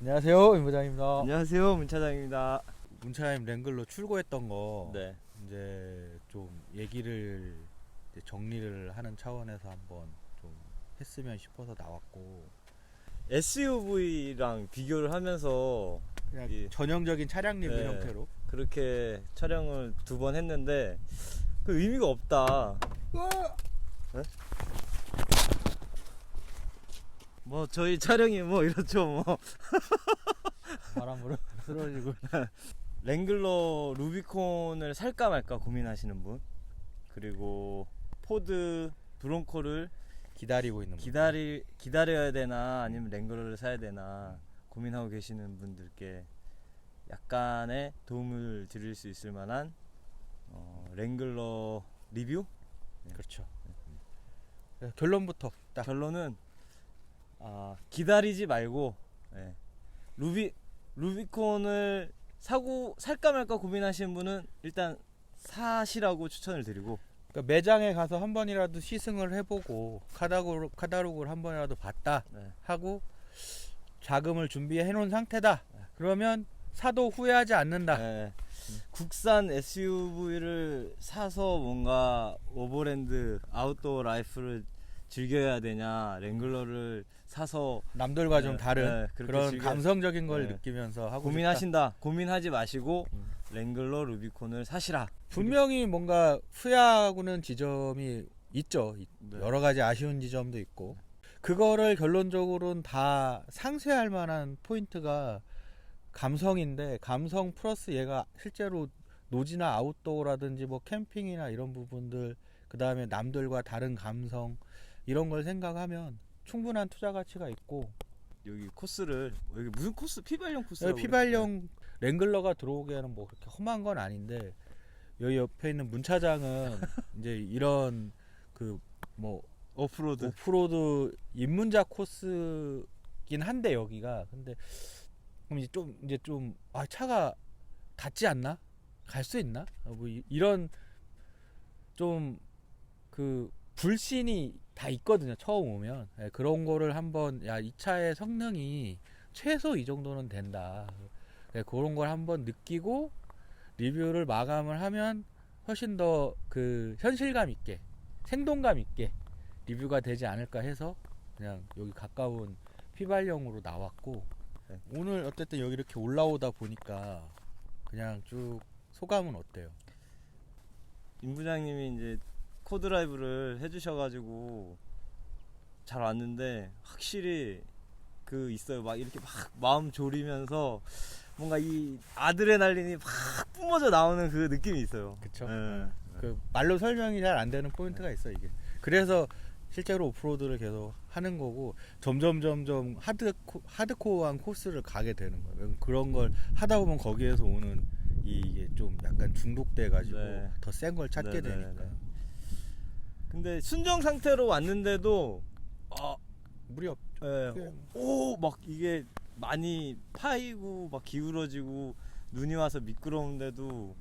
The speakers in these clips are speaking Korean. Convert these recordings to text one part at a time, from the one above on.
안녕하세요 임 부장입니다. 안녕하세요 문 차장입니다. 문차임 랭글로 출고했던 거 네. 이제 좀 얘기를 이제 정리를 하는 차원에서 한번 좀 했으면 싶어서 나왔고 SUV랑 비교를 하면서 그냥 예. 전형적인 차량 리뷰 네. 형태로 그렇게 촬영을 두 번 했는데 그 의미가 없다. 네? 뭐 저희 촬영이 뭐 이렇죠 뭐. 바람으로 쓰러지고. 랭글러 루비콘을 살까 말까 고민하시는 분. 그리고 포드 브론코를 기다리고 있는 분. 기다리 기다려야 되나 아니면 랭글러를 사야 되나 고민하고 계시는 분들께 약간의 도움을 드릴 수 있을 만한 어, 랭글러 리뷰? 그렇죠. 그래서 결론부터 딱. 결론은 아, 기다리지 말고 예, 루비 루비콘을 사고 살까 말까 고민하시는 분은 일단 사시라고 추천을 드리고 그러니까 매장에 가서 한 번이라도 시승을 해보고 카다로그 카다로그를 한 번이라도 봤다 네. 하고 자금을 준비해 놓은 상태다. 그러면 사도 후회하지 않는다. 예, 국산 SUV를 사서 뭔가 오버랜드 아웃도어 라이프를 즐겨야 되냐 랭글러를 사서 남들과 좀 네, 다른 네, 그렇게 그런 즐겨- 감성적인 걸 네. 느끼면서 하고 고민하신다 고민하지 마시고 음. 랭글러 루비콘을 사시라. 분명히 뭔가 후회하고는 지점이 있죠. 이- 네. 여러 가지 아쉬운 지점도 있고 그거를 결론적으로는 다 상쇄할 만한 포인트가 감성인데 감성 플러스 얘가 실제로 노지나 아웃도어라든지 뭐 캠핑이나 이런 부분들 그 다음에 남들과 다른 감성 이런 걸 생각하면 충분한 투자 가치가 있고 여기 코스를 여기 무슨 코스? 피발령 코스 여기 피발용 랭글러가 들어오기에는 뭐 그렇게 험한 건 아닌데 여기 옆에 있는 문차장은 이제 이런 그 뭐 오프로드. 오프로드 입문자 코스긴 한데 여기가. 근데 그럼 이제 좀 이제 좀 아 차가 닿지 않나? 갈 수 있나? 아, 뭐 이- 이런 좀 그 불신이 다 있거든요 처음 오면 예, 그런 거를 한번 야 이 차의 성능이 최소 이 정도는 된다 예, 그런 걸 한번 느끼고 리뷰를 마감을 하면 훨씬 더 그 현실감 있게 생동감 있게 리뷰가 되지 않을까 해서 그냥 여기 가까운 피발령으로 나왔고 네. 오늘 어쨌든 여기 이렇게 올라오다 보니까 그냥 쭉 소감은 어때요? 임 부장님이 이제 코드라이브를 해주셔가지고 잘 왔는데 확실히 그 있어요 막 이렇게 막 마음 졸이면서 뭔가 이 아드레날린이 막 뿜어져 나오는 그 느낌이 있어요 그쵸? 예. 그 말로 설명이 잘 안 되는 포인트가 있어 이게. 그래서 실제로 오프로드를 계속 하는 거고 점점 점점 하드 하드코어한 코스를 가게 되는 거예요. 그런 걸 하다 보면 거기에서 오는 이게 좀 약간 중독돼 가지고 네. 더센 걸 찾게 네, 네, 되니까 네. 근데 순정 상태로 왔는데도 아, 무리 없. 예, 그냥- 오, 막 이게 많이 파이고 막 기울어지고 눈이 와서 미끄러운데도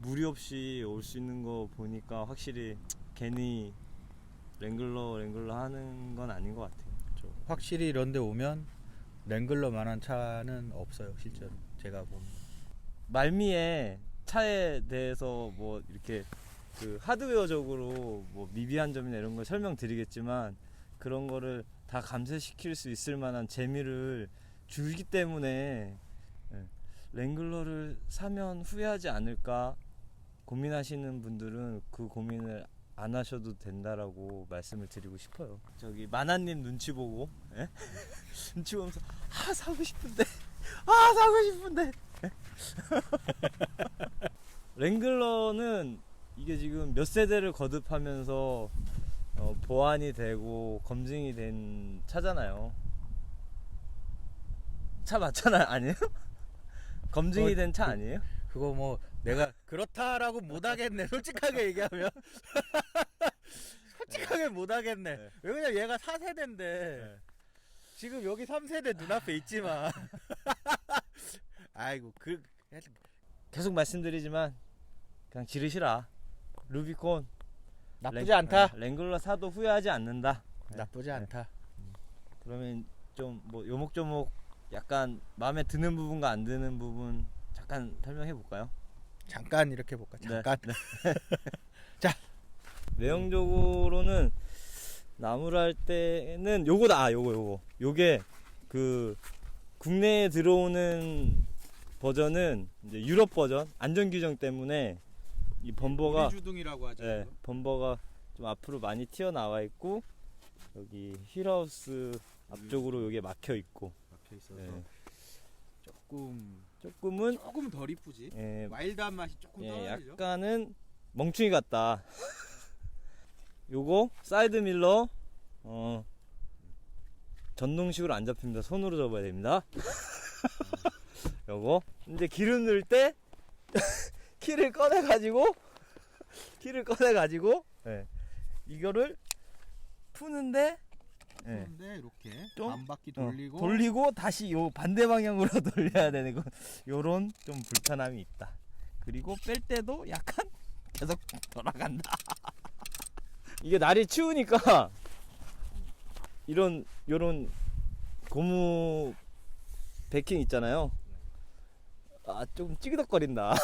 무리 없이 올 수 있는 거 보니까 확실히 괜히 랭글러 랭글러 하는 건 아닌 것 같아요. 좀 확실히 이런데 오면 랭글러만한 차는 없어요 실제로 제가 보면. 말미에 차에 대해서 뭐 이렇게 그 하드웨어적으로 뭐 미비한 점이나 이런 걸 설명드리겠지만 그런 거를 다 감쇄시킬 수 있을 만한 재미를 주기 때문에 예, 랭글러를 사면 후회하지 않을까 고민하시는 분들은 그 고민을 안 하셔도 된다라고 말씀을 드리고 싶어요. 저기 마나님 눈치 보고 예? 눈치 보면서 아 사고 싶은데 아 사고 싶은데 랭글러는 이게 지금 몇 세대를 거듭하면서 어, 보완이 되고 검증이 된 차잖아요. 차 맞잖아요, 아니에요? 검증이 어, 된차 그- 아니에요? 그거 뭐 내가 그렇다라고 못하겠네 솔직하게 얘기하면 솔직하게 못하겠네 네. 왜냐면 얘가 4세대인데 네. 지금 여기 3세대 눈앞에 있지만 아이고 그 계속 말씀드리지만 그냥 지르시라. 루비콘 나쁘지 랭- 않다 네, 랭글러 사도 후회하지 않는다. 네. 나쁘지 네. 않다 그러면 좀 뭐 요목조목 약간 마음에 드는 부분과 안 드는 부분 잠깐 설명해 볼까요? 잠깐 이렇게 볼까? 네, 잠깐. 내용적으로는 나무를 할 때는 요거다. 아, 요거 요거. 요게 그 국내에 들어오는 버전은 이제 유럽 버전 안전 규정 때문에 이 범버가 주둥이라고 하죠. 예, 범버가 좀 앞으로 많이 튀어나와 있고 여기 휠하우스 앞쪽으로 여기 막혀 있고 막혀 있어서 예, 조금 조금은 조금 덜 이쁘지. 예, 와일드한 맛이 조금 예, 떨어지죠. 약간은 멍충이 같다. 요거 사이드 밀러 어 전동식으로 안 잡힙니다. 손으로 잡아야 됩니다. 요거 이제 기름 넣을 때 키를 꺼내 가지고 키를 꺼내 가지고 예, 이거를 푸는데 예, 그런데 이렇게 좀? 반 바퀴 어, 돌리고 돌리고 다시 요 반대 방향으로 돌려야 되는 거 요런 좀 불편함이 있다. 그리고 뺄 때도 약간 계속 돌아간다. 이게 날이 추우니까 이런 요런 고무 베킹 있잖아요. 아, 좀 찌그덕거린다.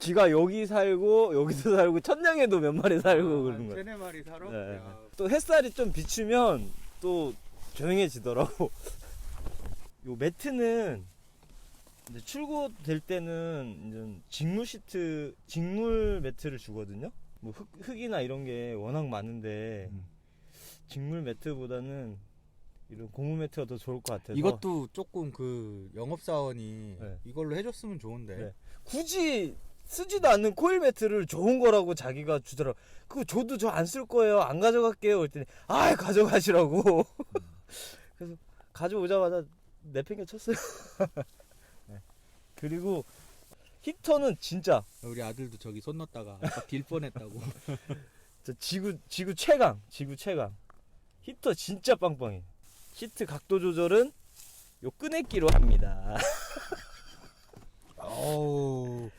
쥐가 여기 살고 여기도 살고 천장에도 몇 마리 살고 그러는 거야. 세네 마리 사러. 네. 야, 또 햇살이 좀 비추면 또 조용해지더라고. 요 매트는 이제 출고될 때는 이제 직물 시트, 직물 매트를 주거든요. 뭐 흙, 흙이나 이런 게 워낙 많은데 음. 직물 매트보다는 이런 고무 매트가 더 좋을 것 같아서 이것도 조금 그 영업 사원이 네. 이걸로 해줬으면 좋은데. 네. 굳이 쓰지도 않는 코일 매트를 좋은 거라고 자기가 주더라고. 그거 줘도 저 안 쓸 거예요. 안 가져갈게요. 그랬더니 아 가져가시라고. 그래서 가져오자마자 내팽개 쳤어요. 네. 그리고 히터는 진짜 우리 아들도 저기 손 넣었다가 아까 딜 뻔했다고. 저 지구 지구 최강, 지구 최강. 히터 진짜 빵빵해. 시트 각도 조절은 요 끄내기로 합니다. 어우.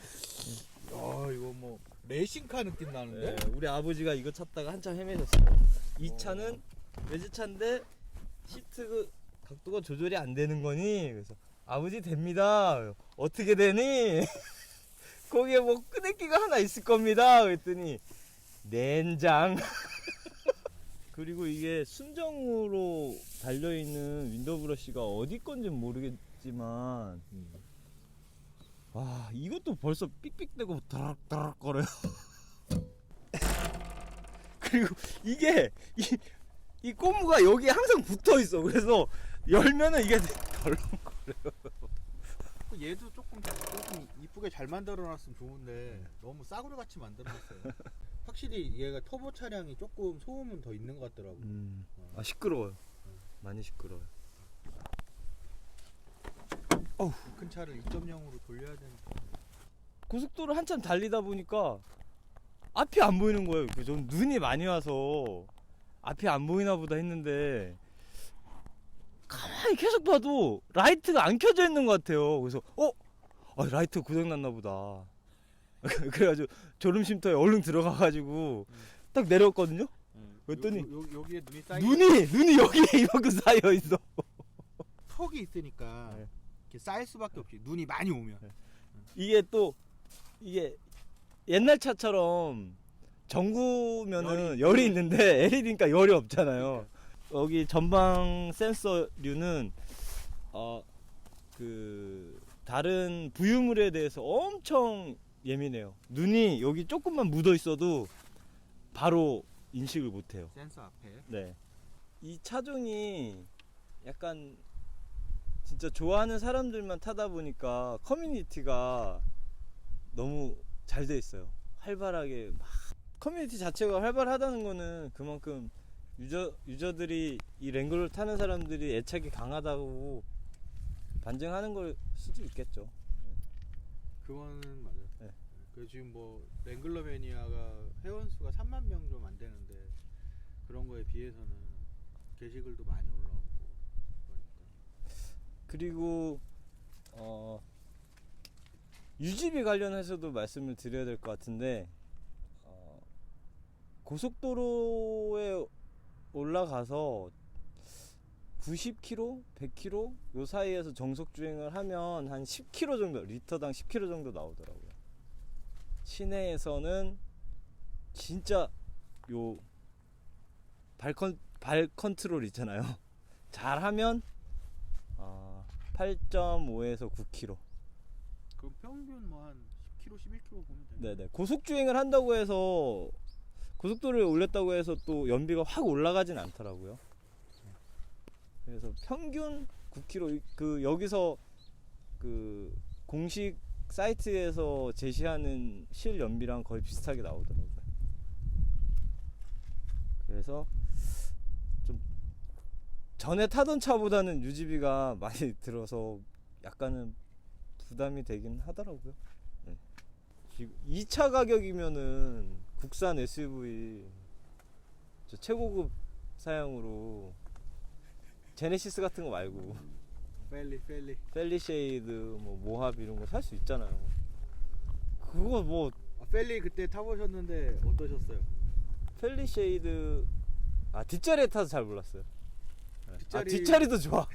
야 이거 뭐 레이싱카 느낌 나는데. 네, 우리 아버지가 이거 찾다가 한참 헤매셨어요. 이 차는 외제차인데 시트 그 각도가 조절이 안 되는 거니? 그래서 아버지 됩니다. 어떻게 되니? 거기에 뭐 끄내기가 하나 있을 겁니다. 그랬더니 nen장. 그리고 이게 순정으로 달려 있는 윈도우 브러쉬가 어디 건지 는 모르겠지만 음. 와 이것도 벌써 삑삑대고 다락다락 거려요. 그리고 이게 이, 이 고무가 여기 항상 붙어 있어. 그래서 열면은 이게 덜렁 그 얘도 조금 조금 이쁘게 잘 만들어놨으면 좋은데 너무 싸구려 같이 만들어놨어요. 확실히 얘가 터보 차량이 조금 소음은 더 있는 것 같더라고. 음, 아 시끄러워요. 많이 시끄러워요 큰 차를 2.0으로 돌려야 되니까. 고속도로 한참 달리다 보니까 앞이 안 보이는 거예요 그좀 눈이 많이 와서 앞이 안 보이나 보다 했는데 가만히 계속 봐도 라이트가 안 켜져 있는 것 같아요 그래서 어? 아, 라이트 고장났나 보다 그래가지고 졸음쉼터에 얼른 들어가가지고 딱 내려왔거든요 그랬더니 요, 요, 여기에 눈이 쌓이 눈이 눈이 여기에 이만큼 쌓여 있어 턱이 있으니까 네. 이렇게 쌓일 수밖에 없지. 눈이 많이 오면. 네. 이게 또 이게 옛날 차처럼 전구면은 열이 열이, 있는데 LED니까 열이 없잖아요. 여기 전방 센서류는 어 그 다른 부유물에 대해서 엄청 예민해요. 눈이 여기 조금만 묻어 있어도 바로 인식을 못 해요. 센서 앞에. 네. 이 차종이 약간 진짜 좋아하는 사람들만 타다 보니까 커뮤니티가 너무 잘 돼 있어요. 활발하게 막 커뮤니티 자체가 활발하다는 거는 그만큼 유저 유저들이 이 랭글을 타는 사람들이 애착이 강하다고 반증하는 걸 수도 있겠죠. 그거는 맞아요. 네. 그 지금 뭐 랭글러 매니아가 회원 수가 3만 명 좀 안 되는데 그런 거에 비해서는 게시글도 많이 올라오고 그리고 어 유지비 관련해서도 말씀을 드려야 될 것 같은데 어, 고속도로에 올라가서 90km, 100km 요 사이에서 정속 주행을 하면 한 10km 정도 리터당 10km 정도 나오더라고요. 시내에서는 진짜 요 발컨 발 컨트롤 있잖아요. 잘하면 아, 8.5에서 9km. 그럼 평균 뭐 한 10km, 11km 보면 되네. 네네 고속 주행을 한다고 해서 고속도로에 올렸다고 해서 또 연비가 확 올라가진 않더라고요. 그래서 평균 9km 그 여기서 그 공식 사이트에서 제시하는 실 연비랑 거의 비슷하게 나오더라고요. 그래서 좀 전에 타던 차보다는 유지비가 많이 들어서 약간은 부담이 되긴 하더라고요. 네. 지금 2차 가격이면은 국산 SUV 저 최고급 사양으로 제네시스 같은 거 말고 펠리 펠리. 펠리 쉐이드 뭐 모합 이런 거 살 수 있잖아요. 그거 뭐 아, 펠리 그때 타보셨는데 어떠셨어요? 펠리 쉐이드 아 뒷자리에 타서 잘 몰랐어요. 네. 아 뒷자리- 뒷자리도 좋아.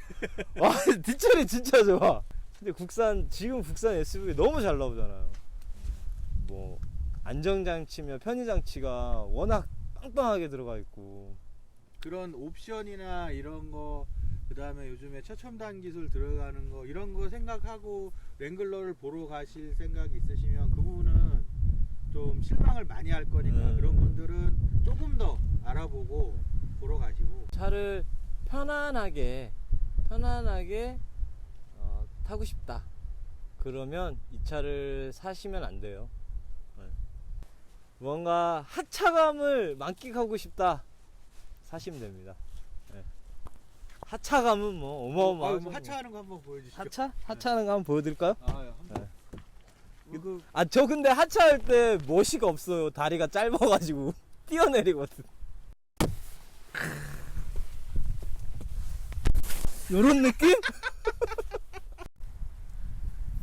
와 뒷자리 진짜 좋아. 근데 국산 지금 국산 SUV 너무 잘 나오잖아요. 뭐 안정장치며 편의장치가 워낙 빵빵하게 들어가 있고 그런 옵션이나 이런 거 그 다음에 요즘에 최첨단 기술 들어가는 거 이런 거 생각하고 랭글러를 보러 가실 생각이 있으시면 그 부분은 좀 실망을 많이 할 거니까 음. 그런 분들은 조금 더 알아보고 보러 가시고 차를 편안하게 편안하게 어, 타고 싶다. 그러면 이 차를 사시면 안 돼요. 네. 뭔가 하차감을 만끽하고 싶다. 사시면 됩니다. 네. 하차감은 뭐 아, 어마어마하죠. 뭐 하차하는 거 한번 보여주시죠. 하차? 하차하는 거 한번 보여드릴까요? 아, 예. 네. 이거 아저 근데 하차할 때 멋이가 없어요. 다리가 짧아가지고 뛰어내리거든. 요런 느낌?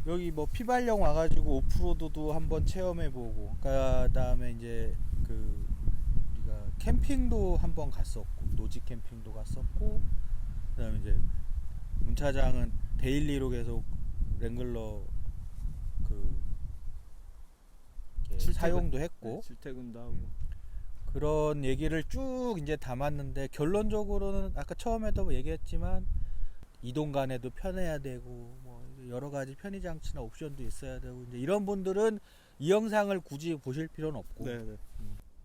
여기 뭐 피발령 와가지고 오프로드도 한번 체험해보고 그다음에 이제 그 우리가 캠핑도 한번 갔었고 노지 캠핑도 갔었고 그다음에 이제 문 차장은 데일리로 계속 랭글러 그 출퇴근. 사용도 했고 출퇴근도 하고. 음. 그런 얘기를 쭉 이제 담았는데 결론적으로는 아까 처음에도 얘기했지만 이동 간에도 편해야 되고 뭐 여러 가지 편의 장치나 옵션도 있어야 되고 이제 이런 분들은 이 영상을 굳이 보실 필요는 없고 네네.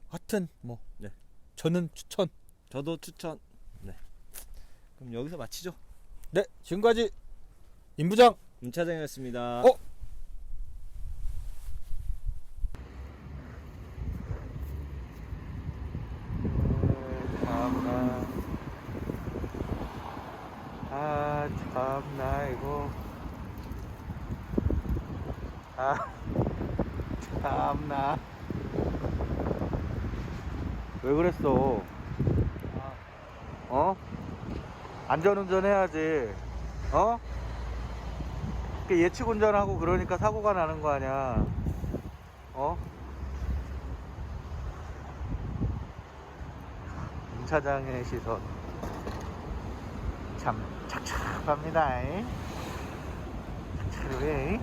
하여튼 뭐 네. 저는 추천. 저도 추천. 네. 그럼 여기서 마치죠. 네 지금까지 임부장. 문차장이었습니다. 어? 참나 아 참나 이거 아 참나 왜 그랬 어 어? 안전운전 해야지 어? 예측 운전하고 그러니까 사고가 나는 거 아니야 어? 차장의 시선 참 착착합니다 착착해